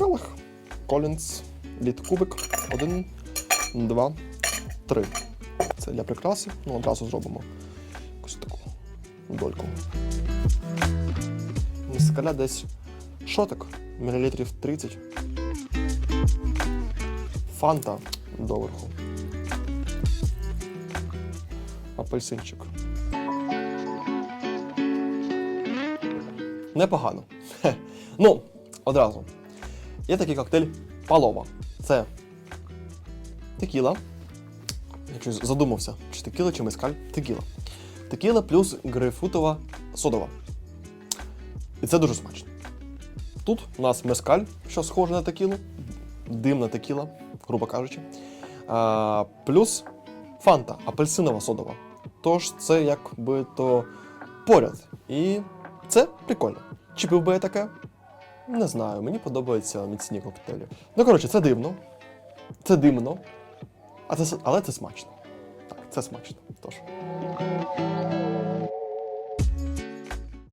Келих. Колінс. Літ кубик. Один, два, три. Це для прикраси. Ну, одразу зробимо якусь таку дольку. Мискаля десь шотик, мілілітрів 30. Фанта доверху. Апельсинчик. Непогано. Ну, одразу. Є такий коктейль Палова. Це текіла. Я щось задумався, чи текіла, чи мескаль. Текіла. Текіла плюс грейпфрутова содова. І це дуже смачно. Тут у нас мескаль, що схоже на текілу, димна текіла, грубо кажучи. А, плюс фанта, апельсинова содова. Тож це якби то поряд. І це прикольно. Чи пив би я таке? Не знаю, мені подобаються міцні коктейлі. Ну, коротше, це дивно. Це дивно. А це, але це смачно. Так, це смачно. Тож.